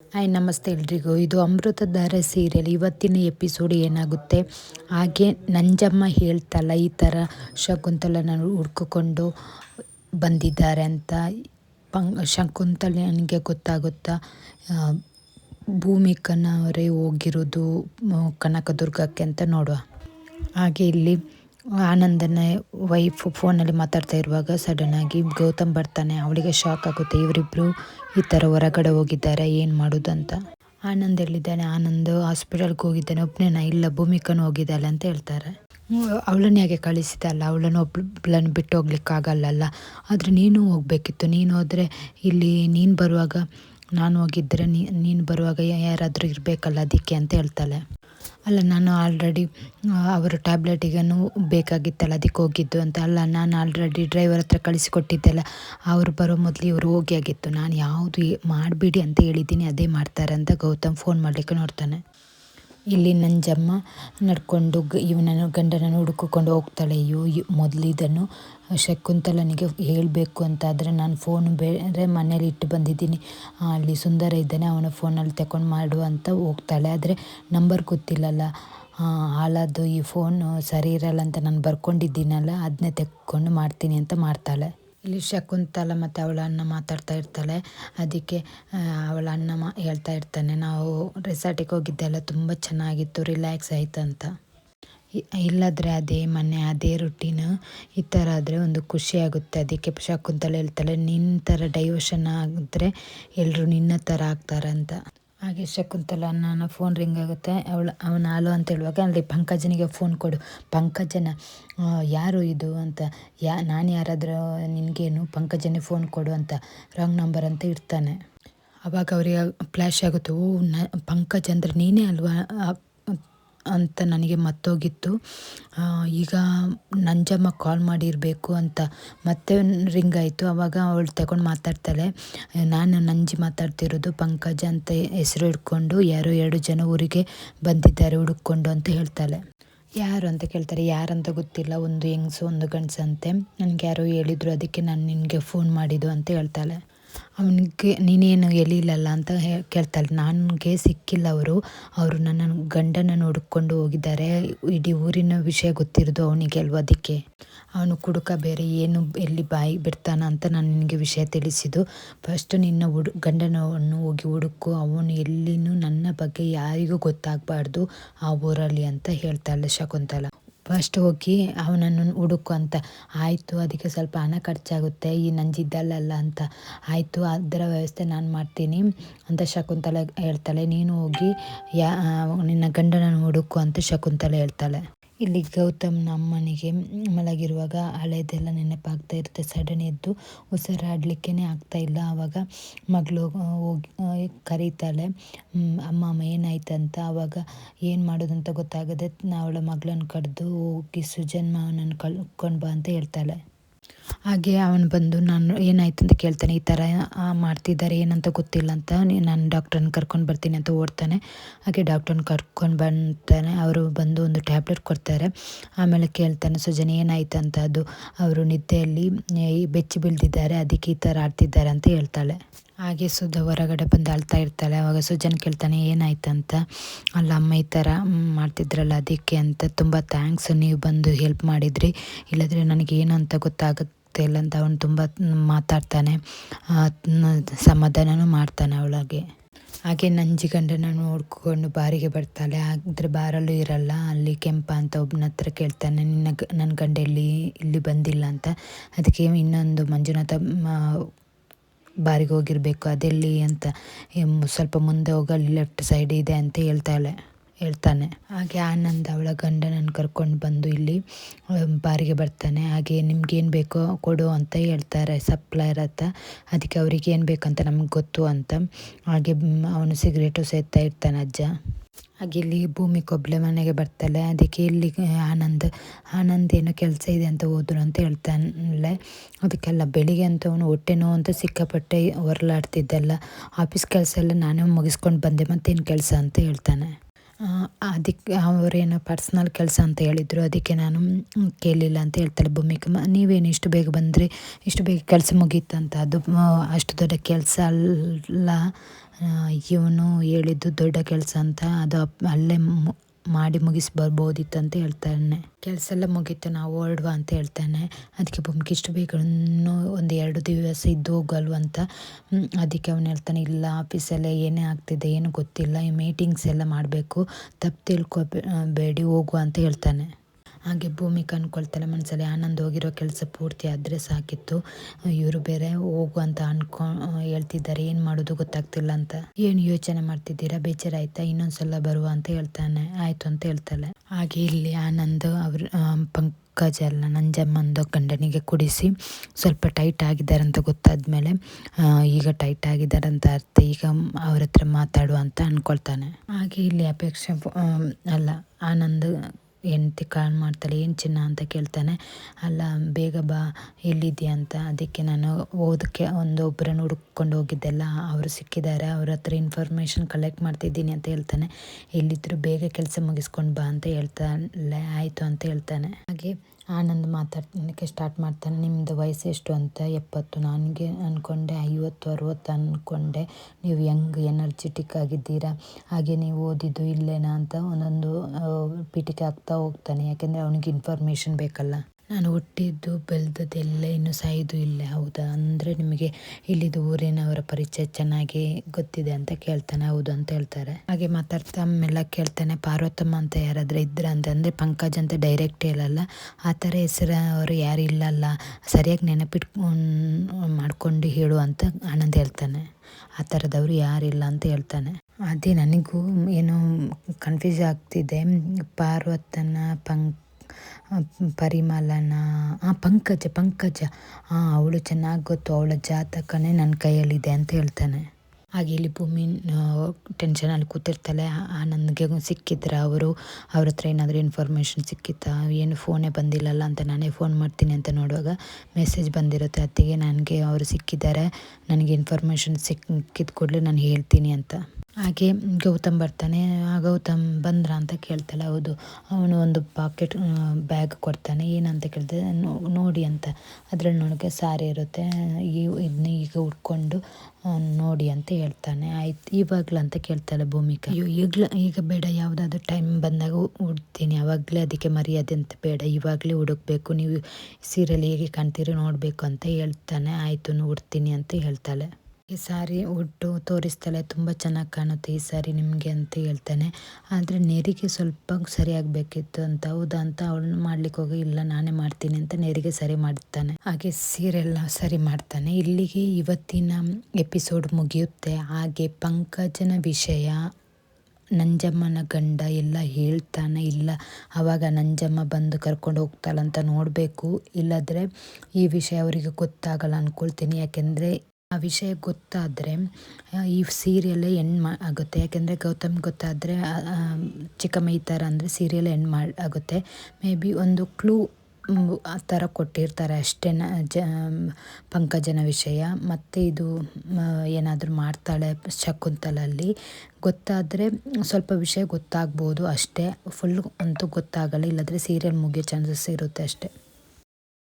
Hi, ನಮಸ್ತೆ ಎಲ್ರಿಗೂ. ಇದು ಅಮೃತಧಾರೆ ಸೀರಿಯಲ್. ಇವತ್ತಿನ ಎಪಿಸೋಡ್ ಏನಾಗುತ್ತೆ? ಹಾಗೆ ನಂಜಮ್ಮ ಹೇಳ್ತಲ್ಲ, ಈ ಥರ ಶಕುಂತಲನ ಹುಡ್ಕೊಂಡು ಬಂದಿದ್ದಾರೆ ಅಂತ. ಪಂ, ಶಕುಂತಲನಿಗೆ ಗೊತ್ತಾಗುತ್ತಾ? ಭೂಮಿಕನವರೇ ಹೋಗಿರೋದು ಕನಕದುರ್ಗಕ್ಕೆ ಅಂತ ನೋಡುವ. ಹಾಗೆ ಇಲ್ಲಿ ಆನಂದನ ವೈಫ್ ಫೋನಲ್ಲಿ ಮಾತಾಡ್ತಾ ಇರುವಾಗ ಸಡನ್ನಾಗಿ ಗೌತಮ್ ಬರ್ತಾನೆ. ಅವಳಿಗೆ ಶಾಕ್ ಆಗುತ್ತೆ. ಇವರಿಬ್ಬರು ಈ ಥರ ಹೊರಗಡೆ ಹೋಗಿದ್ದಾರೆ. ಏನು ಮಾಡೋದು ಅಂತ. ಆನಂದ್ ಹೇಳಿದ್ದಾನೆ, ಆನಂದ್ ಹಾಸ್ಪಿಟಲ್ಗೆ ಹೋಗಿದ್ದಾನೆ. ಒಬ್ಬನೇನ ಇಲ್ಲ, ಭೂಮಿಕನು ಹೋಗಿದ್ದಾಳೆ ಅಂತ ಹೇಳ್ತಾರೆ. ಅವಳನ್ನ ಹಾಗೆ ಕಳಿಸಿದಲ್ಲ? ಅವಳನ್ನು ಒಬ್ಬಳನ್ನು ಬಿಟ್ಟು ಹೋಗ್ಲಿಕ್ಕಾಗಲ್ಲಲ್ಲ ಆದರೆ ನೀನು ಹೋಗಬೇಕಿತ್ತು. ನೀನು ಹೋದರೆ ಇಲ್ಲಿ ನೀನು ಬರುವಾಗ, ನಾನು ಹೋಗಿದ್ದರೆ ನೀನು ಬರುವಾಗ ಯಾರಾದರೂ ಇರಬೇಕಲ್ಲ ಅದಕ್ಕೆ ಅಂತ ಹೇಳ್ತಾಳೆ. ಅಲ್ಲ, ನಾನು ಆಲ್ರೆಡಿ ಅವರು ಟ್ಯಾಬ್ಲೆಟಿಗೇನು ಬೇಕಾಗಿತ್ತಲ್ಲ, ಅದಕ್ಕೆ ಹೋಗಿದ್ದು ಅಂತ. ಅಲ್ಲ, ನಾನು ಆಲ್ರೆಡಿ ಡ್ರೈವರ್ ಹತ್ರ ಕಳಿಸಿಕೊಟ್ಟಿದ್ದೆಲ್ಲ, ಅವರು ಬರೋ ಮೊದಲು ಇವರು ಹೋಗಿ ಆಗಿತ್ತು. ನಾನು ಯಾವುದು ಮಾಡಬೇಡಿ ಅಂತ ಹೇಳಿದ್ದೀನಿ, ಅದೇ ಮಾಡ್ತಾರೆ ಅಂತ ಗೌತಮ್ ಫೋನ್ ಮಾಡಲಿಕ್ಕೆ ನೋಡ್ತಾನೆ. ಇಲ್ಲಿ ನಂಜಮ್ಮ ನಡ್ಕೊಂಡು ಇವನನ್ನು, ಗಂಡನನ್ನು ಹುಡುಕಿಕೊಂಡು ಹೋಗ್ತಾಳೆ. ಅಯ್ಯೋ ಮೊದಲು ಇದನ್ನು ಶಕುಂತಲನಿಗೆ ಹೇಳಬೇಕು ಅಂತ ಆದರೆ ನಾನು ಫೋನ್ ಬೇರೆ ಮನೇಲಿ ಇಟ್ಟು ಬಂದಿದ್ದೀನಿ. ಅಲ್ಲಿ ಸುಂದರ ಇದ್ದಾನೆ, ಅವನ ಫೋನಲ್ಲಿ ತಗೊಂಡು ಮಾಡು ಅಂತ ಹೋಗ್ತಾಳೆ. ಆದರೆ ನಂಬರ್ ಗೊತ್ತಿಲ್ಲಲ್ಲ. ಹಾಳಾದ್ದು ಈ ಫೋನು ಸರಿ ಇರಲ್ಲ ಅಂತ ನಾನು ಬರ್ಕೊಂಡಿದ್ದೀನಲ್ಲ ಅದನ್ನೇ ತೆಕ್ಕೊಂಡು ಮಾಡ್ತೀನಿ ಅಂತ ಮಾಡ್ತಾಳೆ. ಇಲ್ಲಿ ಶಕುಂತಲ ಮತ್ತು ಅವಳ ಅಣ್ಣ ಮಾತಾಡ್ತಾ ಇರ್ತಾಳೆ. ಅದಕ್ಕೆ ಅವಳ ಅಣ್ಣ ಮಾ, ಹೇಳ್ತಾ ಇರ್ತಾನೆ, ನಾವು ರೆಸಾರ್ಟಿಗೆ ಹೋಗಿದ್ದೆಲ್ಲ ತುಂಬ ಚೆನ್ನಾಗಿತ್ತು ರಿಲ್ಯಾಕ್ಸ್ ಆಯಿತು ಅಂತ. ಇಲ್ಲದ್ರೆ ಅದೇ ಮನೆ, ಅದೇ ರುಟೀನು ಈ ಥರ ಆದರೆ ಒಂದು ಖುಷಿ ಆಗುತ್ತೆ. ಅದಕ್ಕೆ ಶಕುಂತಲ ಹೇಳ್ತಾಳೆ ನಿನ್ನ ಥರ ಡೈವರ್ಷನ್ ಆದರೆ ಎಲ್ಲರೂ ನಿನ್ನ ಥರ ಆಗ್ತಾರಂತ ಹಾಗೆ ಶಕುಂತಲ ನನ್ನ ಫೋನ್ ರಿಂಗ್ ಆಗುತ್ತೆ. ಅವಳು, ಅವನ ಹಾಲು ಅಂತ ಹೇಳುವಾಗ, ಅಲ್ಲಿ ಪಂಕಜನಿಗೆ ಫೋನ್ ಕೊಡು. ಪಂಕಜನ ಯಾರು ಇದು? ಅಂತ, ಯಾ, ನಾನು ಯಾರಾದರೂ ನಿನಗೇನು ಪಂಕಜನಿಗೆ ಫೋನ್ ಕೊಡು ಅಂತ ರಾಂಗ್ ನಂಬರ್ ಅಂತ ಇರ್ತಾನೆ ಅವಾಗ ಅವರಿಗೆ ಫ್ಲ್ಯಾಶ್ ಆಗುತ್ತೆ, ಓ, ನ, ಪಂಕಜ್ ಅಂದರೆ ನೀನೇ ಅಲ್ವಾ? ಅಂತ ನನಗೆ ಮತ್ತೋಗಿತ್ತು. ಈಗ ನಂಜಮ್ಮ ಕಾಲ್ ಮಾಡಿರಬೇಕು ಅಂತ ಮತ್ತೆ ರಿಂಗ್ ಆಯಿತು. ಆವಾಗ ಅವಳು ತಗೊಂಡು ಮಾತಾಡ್ತಾಳೆ. ನಾನು ನಂಜಿ ಮಾತಾಡ್ತಿರೋದು ಪಂಕಜ ಅಂತ ಹೆಸರು ಹಿಡ್ಕೊಂಡು ಯಾರೋ ಎರಡು ಜನ ಊರಿಗೆ ಬಂದಿದ್ದಾರೆ ಹುಡುಕೊಂಡು ಅಂತ ಹೇಳ್ತಾಳೆ. ಯಾರು ಅಂತ ಕೇಳ್ತಾರೆ. ಯಾರಂತ ಗೊತ್ತಿಲ್ಲ. ಒಂದು ಹೆಂಗಸು, ಒಂದು ಗಂಡಸಂತೆ. ನನಗೆ ಯಾರೋ ಹೇಳಿದ್ರು, ಅದಕ್ಕೆ ನಾನು ನಿನಗೆ ಫೋನ್ ಮಾಡಿದ್ದು ಅಂತ ಹೇಳ್ತಾಳೆ. ಅವನಿಗೆ, ನೀನೇನು ಎಳಿಲಲ್ಲ ಅಂತ ಹೇ, ಕೇಳ್ತಾಳೆ. ನನಗೆ ಸಿಕ್ಕಿಲ್ಲ ಅವರು. ಅವರು ನನ್ನ ಗಂಡನ ನೋಡಿಕೊಂಡು ಹೋಗಿದ್ದಾರೆ. ಇಡೀ ಊರಿನ ವಿಷಯ ಗೊತ್ತಿರೋದು ಅವನಿಗೆ ಅಲ್ವ ಅದಕ್ಕೆ. ಅವನು ಕುಡುಕ ಬೇರೆ ಏನು ಎಲ್ಲಿ ಬಾಯಿ ಬಿಡ್ತಾನ ಅಂತ ನಾನು ನಿನಗೆ ವಿಷಯ ತಿಳಿಸಿದ್ದು. ಫಸ್ಟ್ ನಿನ್ನ ಹುಡು, ಗಂಡನವನ್ನು ಹೋಗಿ ಹುಡುಕು. ಅವನು ಎಲ್ಲಿನೂ ನನ್ನ ಬಗ್ಗೆ ಯಾರಿಗೂ ಗೊತ್ತಾಗಬಾರ್ದು. ಆ ಊರಲ್ಲಿ ಅಂತ ಹೇಳ್ತಾಳೆ ಶಕುಂತಲ. ಫಸ್ಟ್ ಹೋಗಿ ಅವನನ್ನು ಹುಡುಕು ಅಂತ. ಆಯಿತು, ಅದಕ್ಕೆ ಸ್ವಲ್ಪ ಹಣ ಖರ್ಚಾಗುತ್ತೆ, ಈ ನಂಜಿದ್ದಲ್ಲಲ್ಲ ಅಂತ. ಆಯಿತು, ಅದರ ವ್ಯವಸ್ಥೆ ನಾನು ಮಾಡ್ತೀನಿ ಅಂತ ಶಕುಂತಲೆ ಹೇಳ್ತಾಳೆ. ನೀನು ಹೋಗಿ ಯಾ, ನಿನ್ನ ಗಂಡನನ್ನು ಹುಡುಕು ಅಂತ ಶಕುಂತಲೆ ಹೇಳ್ತಾಳೆ. ಇಲ್ಲಿ ಗೌತಮ್ ನಮ್ಮನಿಗೆ ಮಲಗಿರುವಾಗ ಹಳೆದೆಲ್ಲ ನೆನಪಾಗ್ತಾ ಇರುತ್ತೆ. ಸಡನ್ ಎದ್ದು ಉಸಿರಾಡ್ಲಿಕ್ಕೇ ಆಗ್ತಾ ಇಲ್ಲ. ಆವಾಗ ಮಗಳು ಹೋಗಿ ಕರೀತಾಳೆ ಅಮ್ಮ ಅಮ್ಮ ಏನಾಯ್ತಂತ ಆವಾಗ ಏನು ಮಾಡೋದಂತ ಗೊತ್ತಾಗದೆ ಅವಳ ಮಗಳನ್ನು ಕರೆದು ಹೋಗಿ ಸುಜನ್ ಮಾವನನ್ನು ಕಳ್ಕೊಂಡು ಬಾ ಅಂತ ಹೇಳ್ತಾಳೆ. ಹಾಗೆ ಅವನು ಬಂದು, ನಾನು ಏನಾಯ್ತು ಅಂತ ಕೇಳ್ತಾನೆ, ಈ ಥರ ಮಾಡ್ತಿದ್ದಾರೆ, ಏನಂತ ಗೊತ್ತಿಲ್ಲ ಅಂತ ನಾನು ಡಾಕ್ಟ್ರನ್ನ ಕರ್ಕೊಂಡು ಬರ್ತೀನಿ ಅಂತ ಓಡ್ತಾನೆ. ಹಾಗೆ ಡಾಕ್ಟ್ರನ್ನ ಕರ್ಕೊಂಡು ಬಂತಾನೆ. ಅವರು ಬಂದು ಒಂದು ಟ್ಯಾಬ್ಲೆಟ್ ಕೊಡ್ತಾರೆ. ಆಮೇಲೆ ಕೇಳ್ತಾನೆ ಸುಜನ್ ಏನಾಯ್ತು ಅಂತ ಅದು? ಅವರು ನಿದ್ದೆಯಲ್ಲಿ ಬೆಚ್ಚಿ ಬೀಳ್ದಿದ್ದಾರೆ, ಅದಕ್ಕೆ ಈ ಥರ ಆಡ್ತಿದ್ದಾರೆ ಅಂತ ಹೇಳ್ತಾಳೆ. ಹಾಗೆ ಸುಧಾ ಹೊರಗಡೆ ಬಂದು ಅಳ್ತಾ ಇರ್ತಾಳೆ. ಅವಾಗ ಸುಜನ್ ಕೇಳ್ತಾನೆ ಏನಾಯ್ತಂತ ಅಲ್ಲ, ಅಮ್ಮ, ಈ ಥರ ಮಾಡ್ತಿದ್ರಲ್ಲ, ಅದಕ್ಕೆ ಅಂತ. ತುಂಬ ಥ್ಯಾಂಕ್ಸ್. ನೀವು ಬಂದು ಹೆಲ್ಪ್ ಮಾಡಿದ್ರಿ. ಇಲ್ಲದ್ರೆ ನನಗೆ ಅಂತ ಗೊತ್ತಾಗುತ್ತೆ. ಇಲ್ಲ ಅಂತ ಅವನು ತುಂಬ ಮಾತಾಡ್ತಾನೆ. ಸಮಾಧಾನನೂ ಮಾಡ್ತಾನೆ ಅವಳಿಗೆ. ಹಾಗೆ ನಂಜಿ ಗಂಡನ ನೋಡ್ಕೊಂಡು ಬಾರಿಗೆ ಬರ್ತಾಳೆ. ಆದರೆ ಬಾರಲ್ಲೂ ಇರಲ್ಲ. ಅಲ್ಲಿ ಕೆಂಪ ಅಂತ ಒಬ್ಬನ ಹತ್ರ ಕೇಳ್ತಾನೆ, ನಿನ್ನ ನನ್ನ ಗಂಡ ಇಲ್ಲಿ ಇಲ್ಲಿ ಬಂದಿಲ್ಲ ಅಂತ. ಅದಕ್ಕೆ ಇನ್ನೊಂದು ಮಂಜುನಾಥ ಬಾರಿಗೆ ಹೋಗಿರಬೇಕು, ಅದೆಲ್ಲಿ ಅಂತ ಸ್ವಲ್ಪ ಮುಂದೆ ಹೋಗಲ್ಲಿ ಲೆಫ್ಟ್ ಸೈಡ್ ಇದೆ ಅಂತ ಹೇಳ್ತಾಳೆ. ಹೇಳ್ತಾನೆ. ಹಾಗೆ ಆನಂದ್ ಅವಳ ಗಂಡನನ್ನು ಕರ್ಕೊಂಡು ಬಂದು ಇಲ್ಲಿ ಬಾರಿಗೆ ಬರ್ತಾನೆ. ಹಾಗೆ ನಿಮ್ಗೇನು ಬೇಕೋ ಕೊಡು ಅಂತ ಹೇಳ್ತಾರೆ ಸಪ್ಲೈಯರ್ ಹತ್ರ. ಅದಕ್ಕೆ ಅವ್ರಿಗೆ ಏನು ಬೇಕಂತ ನಮ್ಗೆ ಗೊತ್ತು ಅಂತ. ಹಾಗೆ ಅವನು ಸಿಗರೇಟು ಸೇರ್ತಾ ಇರ್ತಾನೆ ಅಜ್ಜ. ಹಾಗೆ ಇಲ್ಲಿ ಭೂಮಿ ಕೊಬ್ಲೆ ಮನೆಗೆ ಬರ್ತಾಳೆ. ಅದಕ್ಕೆ ಇಲ್ಲಿ ಆನಂದ್ ಆನಂದ್ ಏನೋ ಕೆಲಸ ಇದೆ ಅಂತ ಹೋದ್ರು ಅಂತ ಹೇಳ್ತಾನೆ ಅದಕ್ಕೆಲ್ಲ ಬೆಳಿಗ್ಗೆ ಅಂತ ಅವನು ಹೊಟ್ಟೆ ನೋವು ಅಂತ ಸಿಕ್ಕಾಪಟ್ಟೆ ಹೊರಲಾಡ್ತಿದ್ದಲ್ಲ ಆಫೀಸ್ ಕೆಲಸ ಎಲ್ಲ ನಾನೇ ಮುಗಿಸ್ಕೊಂಡು ಬಂದೆ ಮತ್ತೇನು ಕೆಲಸ ಅಂತ ಹೇಳ್ತಾನೆ. ಅದಕ್ಕೆ ಅವರೇನೋ ಪರ್ಸ್ನಲ್ ಕೆಲಸ ಅಂತ ಹೇಳಿದರು, ಅದಕ್ಕೆ ನಾನು ಕೇಳಲಿಲ್ಲ ಅಂತ ಹೇಳ್ತಾಳೆ ಭೂಮಿಕಮ್ಮ. ನೀವೇನು ಇಷ್ಟು ಬೇಗ ಬಂದರೆ? ಇಷ್ಟು ಬೇಗ ಕೆಲಸ ಮುಗೀತಂತ ಅದು ಅಷ್ಟು ದೊಡ್ಡ ಕೆಲಸ ಅಲ್ಲ. ಇವನು ಹೇಳಿದ್ದು ದೊಡ್ಡ ಕೆಲಸ ಅಂತ. ಅದು ಅಲ್ಲೇ ಮಾಡಿ ಮುಗಿಸಿ ಬರ್ಬೋದಿತ್ತು ಅಂತ ಹೇಳ್ತಾನೆ. ಕೆಲಸ ಎಲ್ಲ ಮುಗೀತು, ನಾವು ಹೊರಡುವ ಅಂತ ಹೇಳ್ತಾನೆ. ಅದಕ್ಕೆ ಬೊಮ್ಗೆ ಇಷ್ಟು ಬೇಗ ಒಂದು ಎರಡು ದಿವಸ ಇದ್ದು ಹೋಗಲ್ವ ಅಂತ. ಅದಕ್ಕೆ ಅವನು ಹೇಳ್ತಾನೆ, ಇಲ್ಲ ಆಫೀಸಲ್ಲೇ ಏನೇ ಆಗ್ತಿದೆ, ಏನು ಗೊತ್ತಿಲ್ಲ, ಈ ಮೀಟಿಂಗ್ಸ್ ಎಲ್ಲ ಮಾಡಬೇಕು. ತಪ್ಪು ತಿಳ್ಕೊಬೇಡಿ ಹೋಗುವ ಅಂತ ಹೇಳ್ತಾನೆ. ಹಾಗೆ ಭೂಮಿಕ ಅಂದ್ಕೊಳ್ತಾಳೆ ಮನಸ್ಸಲ್ಲಿ ಆನಂದ್ ಹೋಗಿರೋ ಕೆಲಸ ಪೂರ್ತಿ ಆದರೆ ಸಾಕಿತ್ತು. ಇವರು ಬೇರೆ ಹೋಗು ಅಂತ ಅನ್ಕೊ, ಹೇಳ್ತಿದ್ದಾರೆ. ಏನು ಮಾಡೋದು ಗೊತ್ತಾಗ್ತಿಲ್ಲ ಅಂತ. ಏನು ಯೋಚನೆ ಮಾಡ್ತಿದ್ದೀರಾ? ಬೇಜಾರಾಯ್ತಾ? ಇನ್ನೊಂದ್ಸಲ ಬರುವ ಅಂತ ಹೇಳ್ತಾನೆ. ಆಯ್ತು ಅಂತ ಹೇಳ್ತಾಳೆ. ಹಾಗೆ ಇಲ್ಲಿ ಆನಂದ್ ಅವ್ರ ಪಂಕಜ ಅಲ್ಲ, ನಂಜಮ್ಮಂದು ಗಂಡನಿಗೆ ಕುಡಿಸಿ ಸ್ವಲ್ಪ ಟೈಟ್ ಆಗಿದ್ದಾರೆ ಅಂತ ಗೊತ್ತಾದ್ಮೇಲೆ ಈಗ ಟೈಟ್ ಆಗಿದ್ದಾರೆ ಅಂತ ಅರ್ಥ. ಈಗ ಅವ್ರ ಹತ್ರ ಮಾತಾಡು ಅಂತ ಅನ್ಕೊಳ್ತಾನೆ. ಹಾಗೆ ಇಲ್ಲಿ ಅಪೇಕ್ಷೆ ಅಲ್ಲ, ಆನಂದ್ ಹೆಂಡ್ತಿ ಕಾಲ್ ಮಾಡ್ತಾಳೆ, ಏನು ಚಿನ್ನ? ಅಂತ ಕೇಳ್ತಾನೆ. ಅಲ್ಲ, ಬೇಗ ಬಾ, ಎಲ್ಲಿದ್ದೀಯ? ಅಂತ. ಅದಕ್ಕೆ ನಾನು ಓದಕ್ಕೆ ಒಂದು ಒಬ್ಬರನ್ನು ಹುಡುಕೊಂಡು ಹೋಗಿದ್ದೆಲ್ಲ, ಅವರು ಸಿಕ್ಕಿದ್ದಾರೆ. ಅವ್ರ ಹತ್ರ ಇನ್ಫಾರ್ಮೇಷನ್ ಕಲೆಕ್ಟ್ ಮಾಡ್ತಿದ್ದೀನಿ ಅಂತ ಹೇಳ್ತಾನೆ. ಎಲ್ಲಿದ್ದರೂ ಬೇಗ ಕೆಲಸ ಮುಗಿಸ್ಕೊಂಡು ಬಾ, ಅಂತ ಹೇಳ್ತಾನೆ ಆಯಿತು ಅಂತ ಹೇಳ್ತಾನೆ. ಹಾಗೆ ಆನಂದ್ ಮಾತಾಡ್ತಕ್ಕೆ ಸ್ಟಾರ್ಟ್ ಮಾಡ್ತಾನೆ. ನಿಮ್ಮದು ವಯಸ್ಸು ಎಷ್ಟು ಅಂತ ಎಪ್ಪತ್ತು. ನನಗೆ ಅಂದ್ಕೊಂಡೆ ಐವತ್ತು, ಅರುವತ್ತು ಅಂದ್ಕೊಂಡೆ ನೀವು ಯಂಗ್ ಎನರ್ಜೆಟಿಕ್ ಆಗಿದ್ದೀರಾ. ಹಾಗೆ ನೀವು ಓದಿದ್ದು ಇಲ್ಲೇನಾ ಅಂತ ಒಂದೊಂದು ಪೀಠಿಕೆ ಆಗ್ತಾ ಹೋಗ್ತಾನೆ. ಯಾಕೆಂದರೆ ಅವ್ನಿಗೆ ಇನ್ಫಾರ್ಮೇಷನ್ ಬೇಕಲ್ಲ. ನಾನು ಹುಟ್ಟಿದ್ದು ಬೆಳೆದದ್ದೆಲ್ಲ ಇನ್ನು ಸಾಯೋದು ಇಲ್ಲೇ, ಹೌದಾ? ಅಂದರೆ ನಿಮಗೆ ಇಲ್ಲಿದ ಊರಿನವರ ಪರಿಚಯ ಚೆನ್ನಾಗಿ ಗೊತ್ತಿದೆ ಅಂತ ಕೇಳ್ತಾನೆ, ಹೌದು ಅಂತ ಹೇಳ್ತಾರೆ. ಹಾಗೆ ಮಾತಾಡ್ತಮ್ಮೆಲ್ಲ ಕೇಳ್ತಾನೆ, ಪಾರ್ವತಮ್ಮ ಅಂತ ಯಾರಾದರೂ ಇದ್ರ ಅಂತ, ಅಂದರೆ ಪಂಕಜ್ ಅಂತ ಡೈರೆಕ್ಟ್ ಹೇಳಲ್ಲ. ಆ ಥರ ಹೆಸರವರು ಯಾರು ಇಲ್ಲಲ್ಲ ಸರಿಯಾಗಿ ನೆನಪಿಟ್ಕೊಂಡು ಮಾಡ್ಕೊಂಡು ಹೇಳು ಅಂತ ಆನಂದ್ ಹೇಳ್ತಾನೆ. ಆ ಥರದವರು ಯಾರಿಲ್ಲ ಅಂತ ಹೇಳ್ತಾನೆ. ಅದೇ ನನಗೂ ಏನೋ ಕನ್ಫ್ಯೂಸ್ ಆಗ್ತಿದೆ. ಪಾರ್ವತನ, ಪಂಕ್ ಪರಿಮಳನ, ಆ, ಪಂಕಜ ಪಂಕಜ. ಹಾಂ ಅವಳು ಚೆನ್ನಾಗಿ ಗೊತ್ತು, ಅವಳ ಜಾತಕನೇ ನನ್ನ ಕೈಯಲ್ಲಿದೆ ಅಂತ ಹೇಳ್ತಾನೆ. ಹಾಗೆ ಇಲ್ಲಿ ಭೂಮಿ ಟೆನ್ಷನಲ್ಲಿ ಕೂತಿರ್ತಾಳೆ. ನನಗೆ ಸಿಕ್ಕಿದ್ರ ಅವರು, ಅವ್ರ ಹತ್ರ ಏನಾದರೂ ಇನ್ಫಾರ್ಮೇಷನ್ ಸಿಕ್ಕಿತ್ತಾ? ಏನು ಫೋನೇ ಬಂದಿಲ್ಲಲ್ಲ ಅಂತ ನಾನೇ ಫೋನ್ ಮಾಡ್ತೀನಿ ಅಂತ ನೋಡುವಾಗ ಮೆಸೇಜ್ ಬಂದಿರುತ್ತೆ. ಅತ್ತಿಗೆ ನನಗೆ ಅವರು ಸಿಕ್ಕಿದ್ದಾರೆ. ನನಗೆ ಇನ್ಫಾರ್ಮೇಷನ್ ಸಿಕ್ಕಿದ ಕೂಡಲೇ ನಾನು ಹೇಳ್ತೀನಿ ಅಂತ. ಹಾಗೆ ಗೌತಮ್ ಬರ್ತಾನೆ. ಗೌತಮ್ ಬಂದ್ರ ಅಂತ ಕೇಳ್ತಾಳೆ ಹೌದು. ಅವನು ಒಂದು ಪಾಕೆಟ್ ಬ್ಯಾಗ್ ಕೊಡ್ತಾನೆ. ಏನಂತ ಕೇಳಿದೆ ನೋಡಿ ಅಂತ. ಅದ್ರಲ್ಲಿ ನೋಡೋಕೆ ಸಾರಿ ಇರುತ್ತೆ. ಇದನ್ನ ಈಗ ಉಟ್ಕೊಂಡು ನೋಡಿ ಅಂತ ಹೇಳ್ತಾನೆ. ಆಯ್ತು, ಇವಾಗ್ಲೂ ಅಂತ ಕೇಳ್ತಾಳೆ ಭೂಮಿಕಾ. ಅಯ್ಯೋ, ಈಗಲ, ಈಗ ಬೇಡ, ಯಾವುದಾದ್ರೂ ಟೈಮ್ ಬಂದಾಗ ಉಡ್ತೀನಿ. ಅವಾಗಲೇ ಅದಕ್ಕೆ ಮರ್ಯಾದೆ ಅಂತ ಬೇಡ. ಇವಾಗಲೇ ಹುಡುಕ್ಬೇಕು. ನೀವು ಸೀರಿಯಲ್ ಹೇಗೆ ಕಾಣ್ತೀರಿ ನೋಡಬೇಕು ಅಂತ ಹೇಳ್ತಾನೆ. ಆಯಿತು ಉಡ್ತೀನಿ ಅಂತ ಹೇಳ್ತಾಳೆ. ಈ ಸಾರಿ ಉಟ್ಟು ತೋರಿಸ್ತಾಳೆ ತುಂಬ ಚೆನ್ನಾಗಿ ಕಾಣುತ್ತೆ, ಈ ಸಾರಿ ನಿಮಗೆ ಅಂತ ಹೇಳ್ತಾನೆ. ಆದರೆ ನೆರಿಗೆ ಸ್ವಲ್ಪ ಸರಿಯಾಗಬೇಕಿತ್ತು ಅಂತ, ಹೌದಾ ಅಂತ ಅವಳು ಮಾಡ್ಲಿಕ್ಕೆ ಹೋಗಿ, ಇಲ್ಲ ನಾನೇ ಮಾಡ್ತೀನಿ ಅಂತ ನೆರಿಗೆ ಸರಿ ಮಾಡ್ತಾನೆ. ಹಾಗೆ ಸೀರೆಲ್ಲ ಸರಿ ಮಾಡ್ತಾನೆ. ಇಲ್ಲಿಗೆ ಇವತ್ತಿನ ಎಪಿಸೋಡ್ ಮುಗಿಯುತ್ತೆ. ಹಾಗೆ ಪಂಕಜನ ವಿಷಯ, ನಂಜಮ್ಮನ ಗಂಡ ಎಲ್ಲ ಹೇಳ್ತಾನೆ, ಇಲ್ಲ ಆವಾಗ ನಂಜಮ್ಮ ಬಂದು ಕರ್ಕೊಂಡು ಹೋಗ್ತಾಳಂತ ನೋಡಬೇಕು. ಇಲ್ಲದ್ರೆ ಈ ವಿಷಯ ಅವರಿಗೆ ಗೊತ್ತಾಗಲ್ಲ ಅಂದ್ಕೊಳ್ತೀನಿ ಯಾಕೆಂದರೆ ಆ ವಿಷಯ ಗೊತ್ತಾದರೆ ಈ ಸೀರಿಯಲ್ಲೇ ಎಂಡ್ ಮಾ, ಆಗುತ್ತೆ. ಯಾಕೆಂದರೆ ಗೌತಮ್ ಗೊತ್ತಾದರೆ ಚಿಕ್ಕಮ್ಮ ಈ ಥರ ಅಂದರೆ ಸೀರಿಯಲ್ ಎಂಡ್ ಮಾಡಿ ಆಗುತ್ತೆ. ಮೇ ಬಿ ಒಂದು ಕ್ಲೂ ಆ ಥರ ಕೊಟ್ಟಿರ್ತಾರೆ ಅಷ್ಟೇ ಜ, ಪಂಕಜನ ವಿಷಯ. ಮತ್ತು ಇದು ಏನಾದರೂ ಮಾಡ್ತಾಳೆ ಶಕುಂತಲಲ್ಲಿ. ಗೊತ್ತಾದರೆ ಸ್ವಲ್ಪ ವಿಷಯ ಗೊತ್ತಾಗ್ಬೋದು ಅಷ್ಟೇ. ಫುಲ್ ಅಂತೂ ಗೊತ್ತಾಗಲ್ಲ. ಇಲ್ಲಾಂದರೆ ಸೀರಿಯಲ್ ಮುಗಿಯೋ ಚಾನ್ಸಸ್ ಇರುತ್ತೆ ಅಷ್ಟೇ.